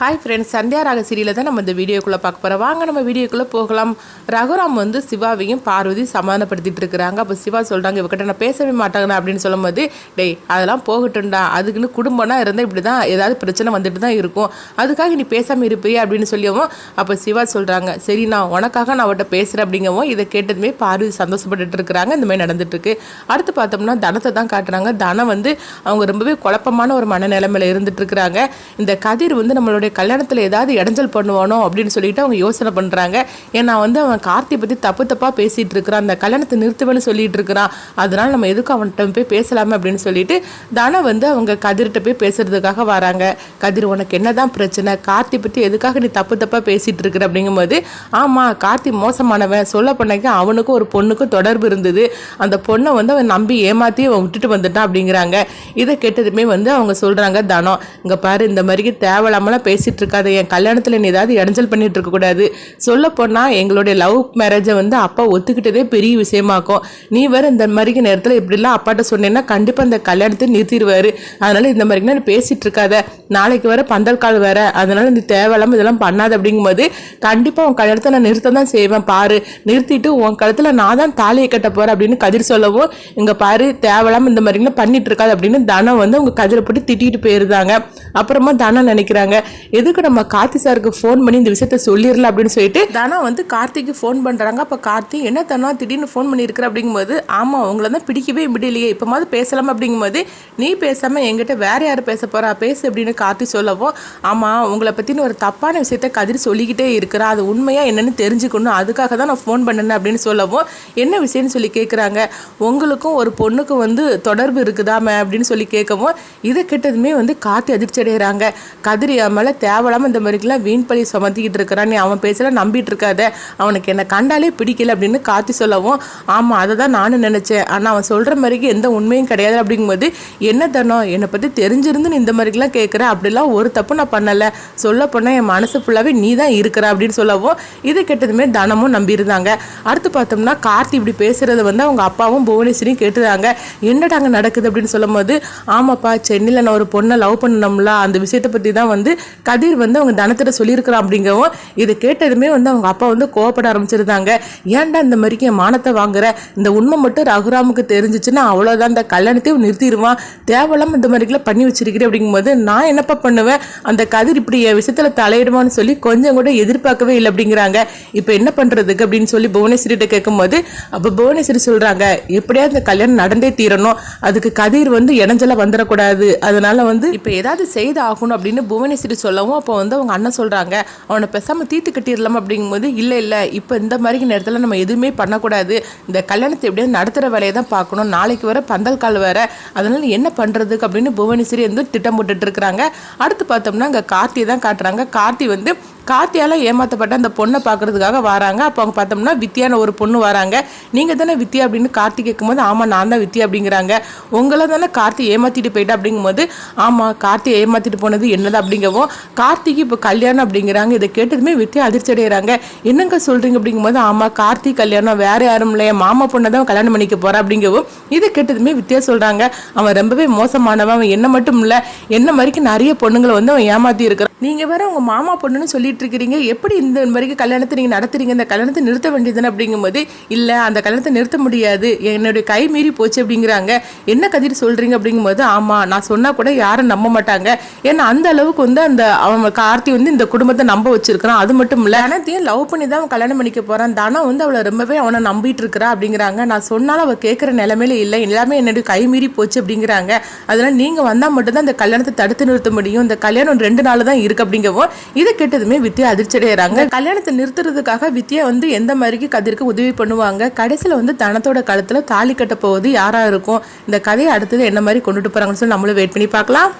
Hi friends Sandhya ராக சீரியலில் தான் நம்ம இந்த வீடியோக்குள்ளே பார்க்க போகிறோம் வாங்க நம்ம வீடியோக்குள்ளே போகலாம். ரகுராம் வந்து சிவாவையும் பார்வதி சமாதானப்படுத்திட்டு இருக்கிறாங்க. அப்போ சிவா சொல்கிறாங்க இவக்கிட்ட நான் பேசவே மாட்டாங்கண்ணா அப்படின்னு சொல்லும்போது டேய் அதெல்லாம் போகட்டும்டா. அதுக்குன்னு குடும்பம்னா இருந்தால் இப்படி தான் ஏதாவது பிரச்சனை வந்துட்டு தான் இருக்கும். அதுக்காக நீ பேசாமல் இருப்பியே? அப்படின்னு சொல்லியவும் அப்போ சிவா சொல்கிறாங்க சரி நான் உனக்காக நான் அவட்ட பேசுகிறேன் அப்படிங்கவும் இதை கேட்டதுமே பார்வதி சந்தோஷப்பட்டுட்டு இருக்கிறாங்க. இந்த மாதிரி நடந்துட்டுருக்கு. அடுத்து பார்த்தோம்னா தனத்தை தான் காட்டுறாங்க. தனம் வந்து அவங்க ரொம்பவே குழப்பமான ஒரு மனநிலைமையில இருந்துட்டு இருக்கிறாங்க. இந்த கதிர் வந்து நம்மளுடைய கல்யாணத்தில் ஏதாவது இடைஞ்சல் பண்ணுவானோ அப்படின்னு சொல்லிட்டு அவங்க யோசனை பண்ணுறாங்க ஏன்னா வந்து அவன் கார்த்தி பற்றி தப்பு தப்பாக பேசிகிட்டு இருக்கிறான். அந்த கல்யாணத்தை நிறுத்துவேன்னு சொல்லிட்டு இருக்கிறான். அதனால் நம்ம எதுக்கும் அவன்கிட்ட போய் பேசலாமே அப்படின்னு சொல்லிட்டு தானே வந்து அவங்க கதிர்கிட்ட போய் பேசுகிறதுக்காக வராங்க. கதிர் உனக்கு என்னதான் பிரச்சனை? கார்த்தி பற்றி எதுக்காக நீ தப்பு தப்பாக பேசிகிட்டு இருக்கிற அப்படிங்கும்போது ஆமாம் கார்த்தி மோசமானவன். சொல்ல பண்ணாக்க அவனுக்கும் ஒரு பொண்ணுக்கும் தொடர்பு இருந்தது. அந்த பொண்ணை வந்து அவன் நம்பி ஏமாற்றி அவன் விட்டுட்டு வந்துட்டான் அப்படிங்கிறாங்க. இதை கேட்டதுமே வந்து அவங்க சொல்கிறாங்க தனம் இங்கே பாரு இந்த மாதிரி தேவையில்லாமலாம் பேசிகிட்டு இருக்காத என் கல்யாணத்தில் நீ ஏதாவது இடைஞ்சல் பண்ணிட்டு இருக்கக்கூடாது சொல்லப்போனால் எங்களுடைய லவ் மேரேஜை வந்து அப்பா ஒத்துக்கிட்டதே பெரிய விஷயமாக்கும். நீ வேறு இந்த மாதிரி நேரத்தில் இப்படிலாம் அப்பாட்ட சொன்னேன்னா கண்டிப்பாக இந்த கல்யாணத்தை நிறுத்திடுவார். அதனால் இந்த மாதிரிக்குனா நீ பேசிட்டு இருக்காத நாளைக்கு வேறு பந்தல் கால் வேற. அதனால் நீ தேவையில்லாமல் இதெல்லாம் பண்ணாது அப்படிங்கும்போது கண்டிப்பாக உன் கல்யாணத்தை நான் நிறுத்த தான் செய்வேன் பாரு. நிறுத்திட்டு உன் கழுத்தில் நான் தான் தாலியை கட்ட போகிறேன் அப்படின்னு கதிர் சொல்லவும் இங்கே பாரு தேவையில்லாமல் இந்த மாதிரிலாம் பண்ணிட்டு இருக்காது அப்படின்னு தனம் வந்து அவங்க கதிரை போட்டு திட்டிகிட்டு போயிருந்தாங்க. அப்புறமா தனம் நினைக்கிறாங்க எதுக்கு நம்ம கார்த்தி சாருக்கு ஃபோன் பண்ணி இந்த விஷயத்த சொல்லிடலாம் அப்படின்னு சொல்லிட்டு தானா வந்து கார்த்திக்கு ஃபோன் பண்ணுறாங்க அப்போ கார்த்தி என்ன தானா திடீர்னு ஃபோன் பண்ணியிருக்கிற? அப்படிங்கும்போது ஆமாம் உங்களை தான் பிடிக்கவே முடியலையே இப்போ மாதிரி பேசலாம்? அப்படிங்கும்போது நீ பேசாமல் எங்கிட்ட வேற யார் பேச போகிறா பேசு அப்படின்னு கார்த்தி சொல்லவும் ஆமாம் உங்களை பற்றின ஒரு தப்பான விஷயத்த கதிர் சொல்லிக்கிட்டே இருக்கிறா. அது உண்மையாக என்னென்னு தெரிஞ்சுக்கணும். அதுக்காக தான் நான் ஃபோன் பண்ணேன் அப்படின்னு சொல்லவும் என்ன விஷயம்னு சொல்லி கேட்குறாங்க உங்களுக்கும் ஒரு பொண்ணுக்கும் வந்து தொடர்பு இருக்குதாமே? அப்படின்னு சொல்லி கேட்கவும் இதை கேட்டதுமே வந்து கார்த்தி அதிர்ச்சி அடைகிறாங்க கதிர் மேலே தேவையில்லாமல் இந்த மாதிரிக்கெல்லாம் வீண் பழி சுமத்திக்கிட்டு இருக்கிறான். நீ அவன் பேசலாம் நம்பிட்டு இருக்காத. அவனுக்கு என்னை கண்டாலே பிடிக்கல அப்படின்னு கார்த்தி சொல்லவும் ஆமாம் அதை தான் நானும் நினச்சேன். ஆனால் அவன் சொல்கிற மாதிரிக்கு எந்த உண்மையும் கிடையாது. அப்படிங்கும்போது என்ன தனம் என்னை பற்றி தெரிஞ்சிருந்து நீ இந்த மாதிரிக்கெல்லாம் கேட்குற அப்படிலாம் ஒரு தப்பு நான் பண்ணலை. சொல்ல போனால் என் மனசு ஃபுல்லாகவே நீ தான் இருக்கிற. அப்படின்னு சொல்லவும் இது கெட்டதுமே தனமும் நம்பியிருந்தாங்க. அடுத்து பார்த்தோம்னா கார்த்தி இப்படி பேசுகிறத வந்து அவங்க அப்பாவும் புவனேஸ்வரியும் கேட்டுதாங்க. என்னடா அங்கே நடக்குது? அப்படின்னு சொல்லும்போது ஆமாப்பா சென்னையில் நான் ஒரு பொண்ணை லவ் பண்ணணும்ல. அந்த விஷயத்தை பற்றி தான் வந்து கதிர் வந்து அவங்க தனத்திட்ட சொல்லியிருக்கிறான் அப்படிங்கவும் இதை கேட்டதுமே வந்து அவங்க அப்பா வந்து கோவப்பட ஆரம்பிச்சிருந்தாங்க. ஏன்டா இந்த மாதிரிக்கு என் மானத்தை வாங்குற? இந்த உண்மை மட்டும் ரகுராமுக்கு தெரிஞ்சிச்சுன்னா அவ்வளோதான் இந்த கல்யாணத்தையும் நிறுத்திடுவான். தேவலாம் இந்த மாதிரிக்கெல்லாம் பண்ணி வச்சிருக்கிறேன் அப்படிங்கும்போது நான் என்னப்பா பண்ணுவேன்? அந்த கதிர் இப்படி என் விஷயத்தில் தலையிடுவான்னு சொல்லி கொஞ்சம் கூட எதிர்பார்க்கவே இல்லை அப்படிங்கிறாங்க. இப்போ என்ன பண்ணுறதுக்கு அப்படின்னு சொல்லி புவனேஸ்வரிகிட்ட கேட்கும்போது அப்போ புவனேஸ்வரி சொல்கிறாங்க எப்படியாவது இந்த கல்யாணம் நடந்தே தீரணும். அதுக்கு கதிர் வந்து இடைஞ்சலாக வந்துடக்கூடாது. அதனால வந்து இப்போ ஏதாவது செய்து ஆகணும் அப்படின்னு புவனேஸ்வரி சொல் சொல்லவும் அப்போ வந்து அவங்க அண்ணன் சொல்கிறாங்க அவனை பேசாமல் தீர்த்து கட்டிடலாம் அப்படிங்கும்போது இல்லை இல்லை இப்போ இந்த மாதிரி நேரத்தில் நம்ம எதுவுமே பண்ணக்கூடாது. இந்த கல்யாணத்தை எப்படியாவது நடத்துகிற வேலையை தான் பார்க்கணும். நாளைக்கு வர பந்தல் கால் வேற. அதனால் என்ன பண்ணுறதுக்கு அப்படின்னு புவனேஸ்வரி வந்து திட்டம் போட்டுட்ருக்குறாங்க அடுத்து பார்த்தோம்னா அங்கே கார்த்தி தான் காட்டுறாங்க. கார்த்தி வந்து கார்த்தியால் ஏமாற்றப்பட்ட அந்த பொண்ணை பார்க்கறதுக்காக வராங்க. அப்போ அவங்க பார்த்தோம்னா வித்தியான ஒரு பொண்ணு வராங்க. நீங்கள் தானே வித்யா அப்படின்னு கார்த்தி கேட்கும்போது ஆமாம் நான் தான் வித்யா அப்படிங்கிறாங்க. உங்களை தானே கார்த்தி ஏமாற்றிட்டு போயிட்டா அப்படிங்கும்போது ஆமாம் கார்த்தி ஏமாற்றிட்டு போனது என்னது அப்படிங்கவும் கார்த்திக்கு இப்போ கல்யாணம் அப்படிங்கிறாங்க. இதை கேட்டதுமே வித்யா அதிர்ச்சி அடைகிறாங்க என்னங்க சொல்கிறீங்க அப்படிங்கும்போது ஆமாம் கார்த்தி கல்யாணம் வேறு யாரும் இல்லை என் மாமா பொண்ணை தான் கல்யாணம் பண்ணிக்க போகிறா அப்படிங்கவும் இதை கேட்டதுமே வித்யா சொல்கிறாங்க அவன் ரொம்பவே மோசமானவன். அவன் என்ன மட்டும் இல்லை. என்ன மாதிரிக்கு நிறைய பொண்ணுங்களை வந்து அவன் ஏமாற்றி இருக்கிறான். நீங்கள் வேறு உங்கள் மாமா பொண்ணுன்னு சொல்லிட்டு இருக்கிறீங்க எப்படி இந்த வரைக்கும் கல்யாணத்தை நீங்கள் நடத்துறீங்க? இந்த கல்யாணத்தை நிறுத்த வேண்டியதுன்னு அப்படிங்கும்போது இல்லை அந்த கல்யாணத்தை நிறுத்த முடியாது. என்னுடைய கை மீறி போச்சு அப்படிங்கிறாங்க. என்ன கதிர் சொல்கிறீங்க அப்படிங்கும்போது ஆமாம் நான் சொன்னால் கூட யாரும் நம்ப மாட்டாங்க. ஏன்னா அந்த அளவுக்கு வந்து அந்த அவன் கார்த்தி வந்து இந்த குடும்பத்தை நம்ப வச்சிருக்கிறான். அது மட்டும் இல்லை தனத்தையும் லவ் பண்ணி தான் அவன் கல்யாணம் பண்ணிக்க போகிறான் தானம் வந்து அவளை ரொம்பவே அவனை நம்பிட்டு இருக்கிறா அப்படிங்கிறாங்க. நான் சொன்னாலும் அவள் கேட்குற நிலமையில இல்லை. எல்லாமே என்னுடைய கை மீறி போச்சு அப்படிங்கிறாங்க. அதனால் நீங்கள் வந்தால் மட்டும்தான் அந்த கல்யாணத்தை தடுத்து நிறுத்த முடியும். இந்த கல்யாணம் ரெண்டு நாள் தான் இருக்கு அப்படிங்கவும் இதை கேட்டதுமே வித்யா அதிர்ச்சி அடைகிறாங்க கல்யாணத்தை நிறுத்துறதுக்காக வித்யா வந்து எந்த மாதிரிக்கு கதிருக்கு உதவி பண்ணுவாங்க? கடைசியில் வந்து தனத்தோட கழுத்தில் தாலி கட்ட போவது யாரா இருக்கும்? இந்த கதையை அடுத்தது என்ன மாதிரி கொண்டுட்டு போறாங்கன்னு சொல்லி நம்மளும் வெயிட் பண்ணி பார்க்கலாம்.